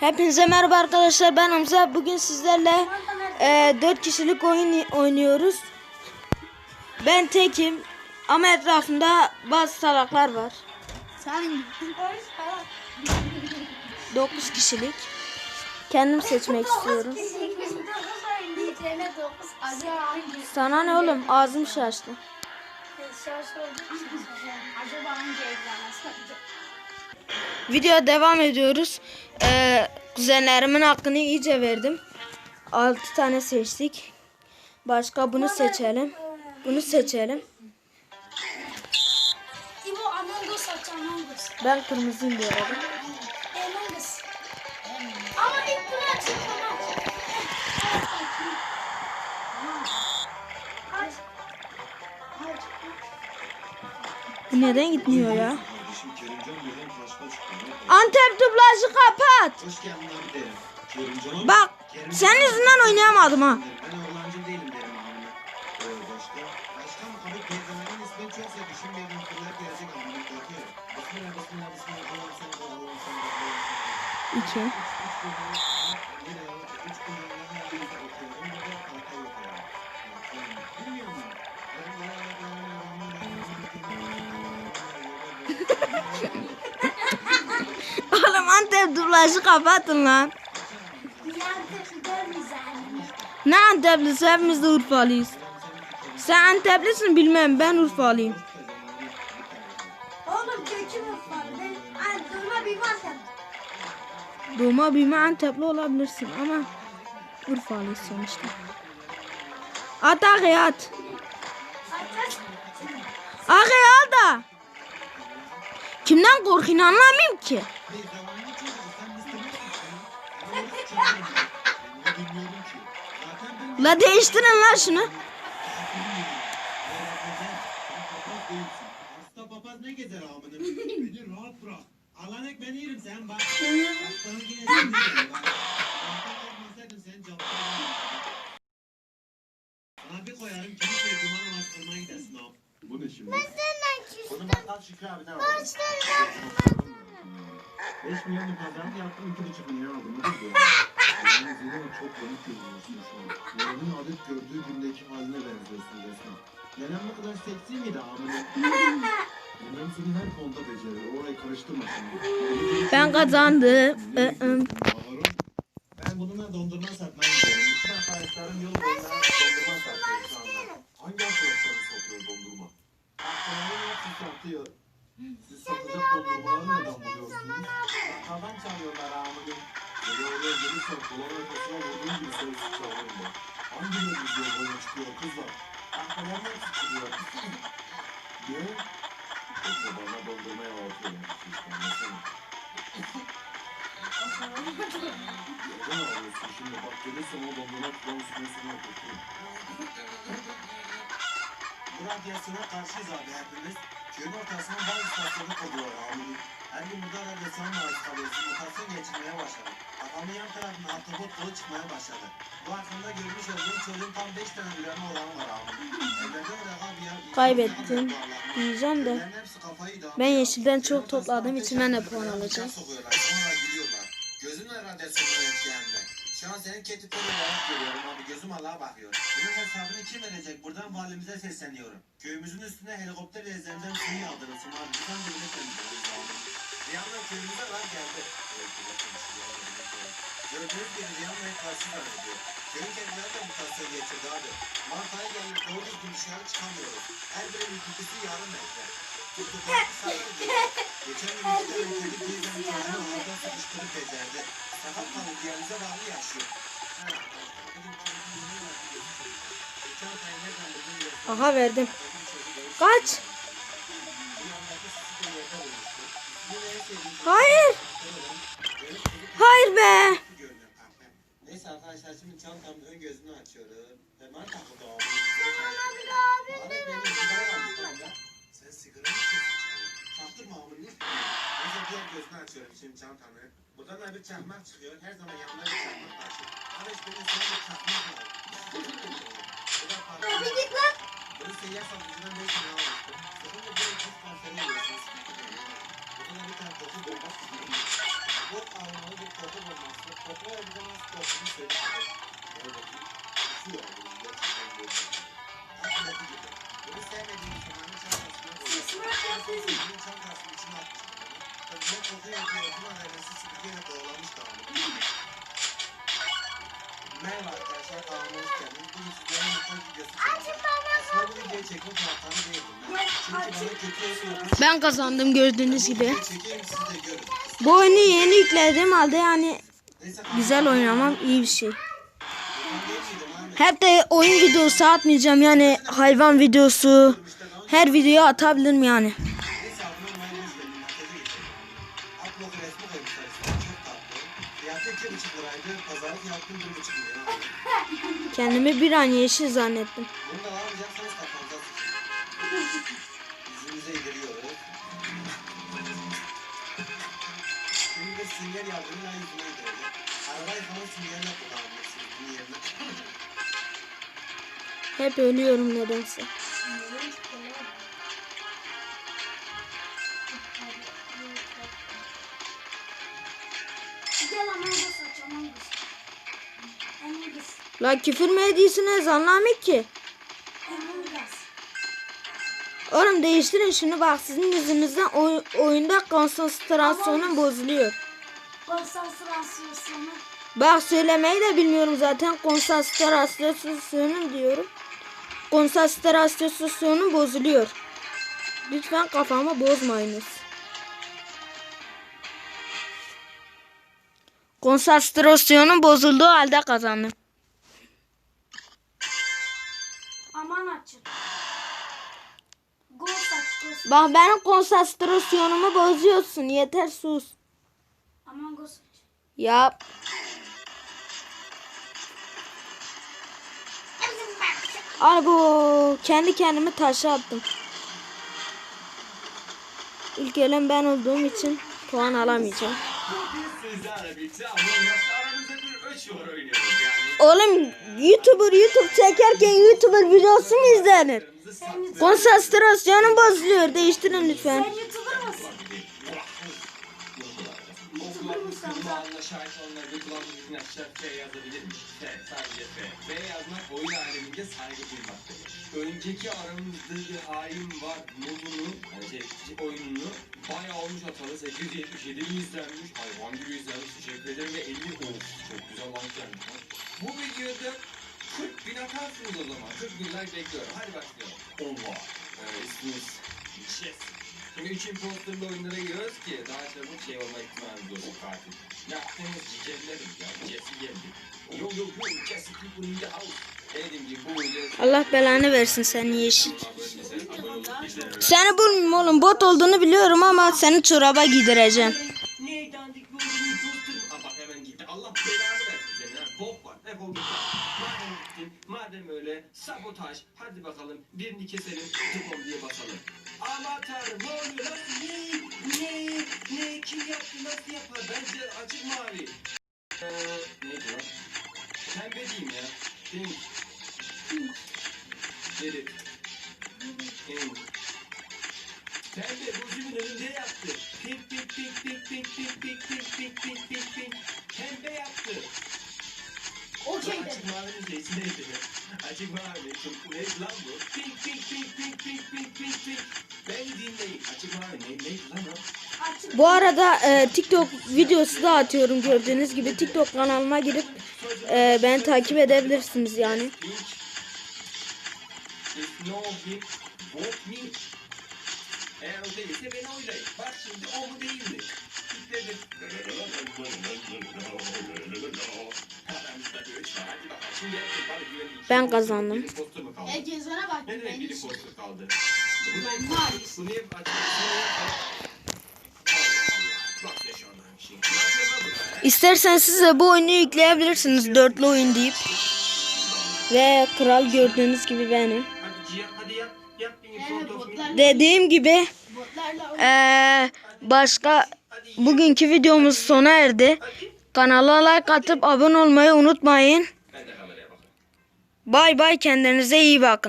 Hepinize merhaba arkadaşlar ben Hamza. Bugün sizlerle e, 4 kişilik oyun oynuyoruz. Ben tekim ama etrafımda bazı salaklar var. Sen 9 kişilik. Kendim seçmek istiyorum. Sana ne oğlum ağzım şaştı. Acaba hangi evrana sadece? Video devam ediyoruz. Ee, kuzenlerimin hakkını iyice verdim. 6 tane seçtik. Başka bunu seçelim. Bunu seçelim. Ben kırmızıyım bu arada. Ama ilk bunu. Bu neden gitmiyor ya? Antep dublajı kapat. Derim. Bak senin yüzünden oynayamadım ha. Ben Orlancı değilim derim abime. Ee, başka? Başka mı? Abi peygamberin ismini çok sevdi. Şimdi evin kırlar gelecek abime. Korkuyorum. Bismillah, bismillah, bismillah. Allah'ım seni koru, Allah'ım seni koru. İki. Oğlum Antep dublajı kapatın lan. Ne Anteplisi hepimiz de Urfalıyız. Sen Anteplisin bilmem ben Urfalıyım. Oğlum köküm ufak. Ben ay durma bir varken. Doğma büyüme Antepli olabilirsin ama Urfalıyız sonuçta. At ağaya at. Ağaya al da. Kimden korkun anlamıyorum ki. La değiştirin lan şunu. Alan ek ben yerim sen bak. Bir koyarım kilit ve cuma namaz kılmaya gidersin abi. Bu ne şimdi? Senden küstüm. Bunu bakkal Şükrü abiden aldım. 5 milyon kazandı yaptım 2,5 milyon aldım. Yani Zeydan çok komik görünüyorsun şu an. Yarının adet gördüğü gündeki haline benziyorsun resmen. Nenem ne kadar seksi miydi amına? Nenem seni her konuda becerir. Orayı karıştırma şimdi. Ben kazandım. Ee, ım. Harun, Ben bununla dondurma satmaya gidiyorum. Bütün arkadaşlarım yol boyunca oraya gelirsen kolon arkasına vurduğum gibi ses çalarım ben. Hangi yol gidiyor böyle çıkıyor kızlar? Hepsi çıkıyor. Ne? Yoksa bana dondurmaya. Siz anlasana. Neden ağlıyorsun şimdi? Bak gelirsen o dondurma kulağın üstüne üstüne oturturum. Bu radyasyona karşıyız abi hepimiz. Köyün ortasına bazı istasyonu koyuyorlar abi. Her gün burada radyasyon maruz kalıyorsun. Mutasyon geçirmeye başladı. Adamın yan tarafında ahtapot kılı çıkmaya başladı. Bu hakkında görmüş olduğum çocuğun tam 5 tane üreme oranı var abi. Evlerden bırakan bir yer... Kaybettim. Diyeceğim de. Ben yeşilden çok topladığım için ben de puan alacağım. Sonra gülüyorlar. Gözünle radyasyondan etkilendi. Şu an senin ketikleri olarak görüyorum abi. Gözüm Allah'a bakıyor. Bunun hesabını kim verecek? Buradan valimize sesleniyorum. Köyümüzün üstüne helikopter zemzem suyu yağdırılsın abi. Buradan birine temizliyoruz abi. Riyanla köyümüze var geldi. Bir bir. Gördüğünüz gibi Riyanla'ya karşı var ediyor. Köyün kendileri de mutasyon geçirdi abi. Mart ayı gelip doğru düzgün dışarı çıkamıyoruz. Her birinin kutusu yarım metre. Tutuklar sayı diyor. Geçen gün iki tane kedi teyzenin çocuğunu orada sıkıştırıp becerdi. Sakat kalıp diyalize bağlı yaşıyor. Ha, yeni verdi geçti. Geçen. Aha verdim. Kaç. Hayır. Hayır be. Neyse arkadaşlar şimdi çantamın ön gözünü açıyorum. Hemen takıldı abi. Abi benim sigara varmış bende. Sen sigara mı içiyorsun? Çaktırma abi. Neyse diğer gözünü açıyorum şimdi çantanı. Buradan da bir çakmak çıkıyor. Her zaman yanında bir çakmak var. Kardeş benim sana bir çakmak var. Bu da parça. Bunu seyyar satıcıdan 5 lira almıştım. Da böyle kız konseri diye okuma vermesi süpürgeyle doğramış dağılıyor. Merhaba arkadaşlar, kanalıma hoş geldiniz. Bugün sizlere mutfak videosu çekeceğim. Aslında bu videoyu çekme taraftarı değilim ben. Çünkü bana kötü yapıyor. Ben kazandım gördüğünüz gibi. Çekeyim siz de görün. Bu oyunu yeni yükledim halde yani Neyse, güzel oynamam iyi bir şey. Hep de oyun videosu atmayacağım yani hayvan videosu. Her videoya atabilirim yani. Kendimi bir an yeşil zannettim. Hep ölüyorum nedense. La küfür mü ediyorsunuz anlamıyor ki. Among Us. Oğlum değiştirin şunu bak sizin yüzünüzden oy- oyunda konsantrasyonum bozuluyor. Konsantrasyonu. Bak söylemeyi de bilmiyorum zaten konsantrasyonum diyorum. Konsantrasyonum bozuluyor. Lütfen kafamı bozmayınız. Konsantrasyonum bozulduğu halde kazandım. Bak benim konsantrasyonumu bozuyorsun. Yeter sus. Yap. Ay bu kendi kendimi taşa attım. İlk ölen ben olduğum için puan alamayacağım açıyor. Oğlum YouTuber YouTube çekerken YouTuber videosu mu izlenir? Konsantrasyonum bozuluyor. Değiştirin lütfen. Şahit olanlar ve kulağımızın aşağı F yazabilirmiş. F sadece F. F yazmak oyun aleminde saygı duymak. Önceki aramızda bir hain var modunu, hani şey, oyununu bayağı olmuş hatalı 877 bin izlenmiş. Hayvan gibi izlenmiş teşekkür ederim ve 50 of çok güzel like gelmiş. Bu videoda 40 bin atarsınız o zaman. 40 bin like bekliyorum. Hadi başlayalım. Allah. Ee, isminiz Yes. Şimdi üç imposterlı oyunlara giriyoruz ki daha çabuk şey olma ihtimalimiz olsun katil. Yaptığımız cicevlerim ya. Jesse geldi. Yo yo yo Jesse people in the house. Dediğim gibi bu videoda Allah belanı versin seni yeşil. Seni bulmayayım oğlum. Bot olduğunu biliyorum ama seni çoraba giydireceğim. Gittin, madem öyle sabotaj. Hadi bakalım birini keselim. Tıpom diye basalım. Aman tanrım ne oluyor? Nasıl? Ne? Ne? Ne? Kim yaptı? Nasıl yapar? Bence açık mavi. Eee neydi lan? Pembe diyeyim ya. Pink. Dedik. Pink. Pembe gözümün önünde yaptı. Pink pink pink pink pink pink pink pink pink pink pink. Pembe yaptı. Okey Lan de. Açık mavinin sesi neydi? Açık mavi. Neydi lan bu? Pink pink pink pink pink pink pink pink. Beni dinleyin. Açık mavi ne, neydi lan o? Bu arada e, TikTok videosu da atıyorum gördüğünüz gibi. TikTok kanalıma girip e, beni takip edebilirsiniz yani. Eğer o değilse beni oylayın. Bak şimdi o mu değil mi? Kitledim. Ben kazandım. Ya gezene bak. Nereye biri postu kaldı? İsterseniz siz de bu oyunu yükleyebilirsiniz. Dörtlü oyun deyip. Ve kral gördüğünüz gibi benim. Dediğim gibi ee, başka bugünkü videomuz sona erdi. Kanala like atıp abone olmayı unutmayın. Bay bay kendinize iyi bakın.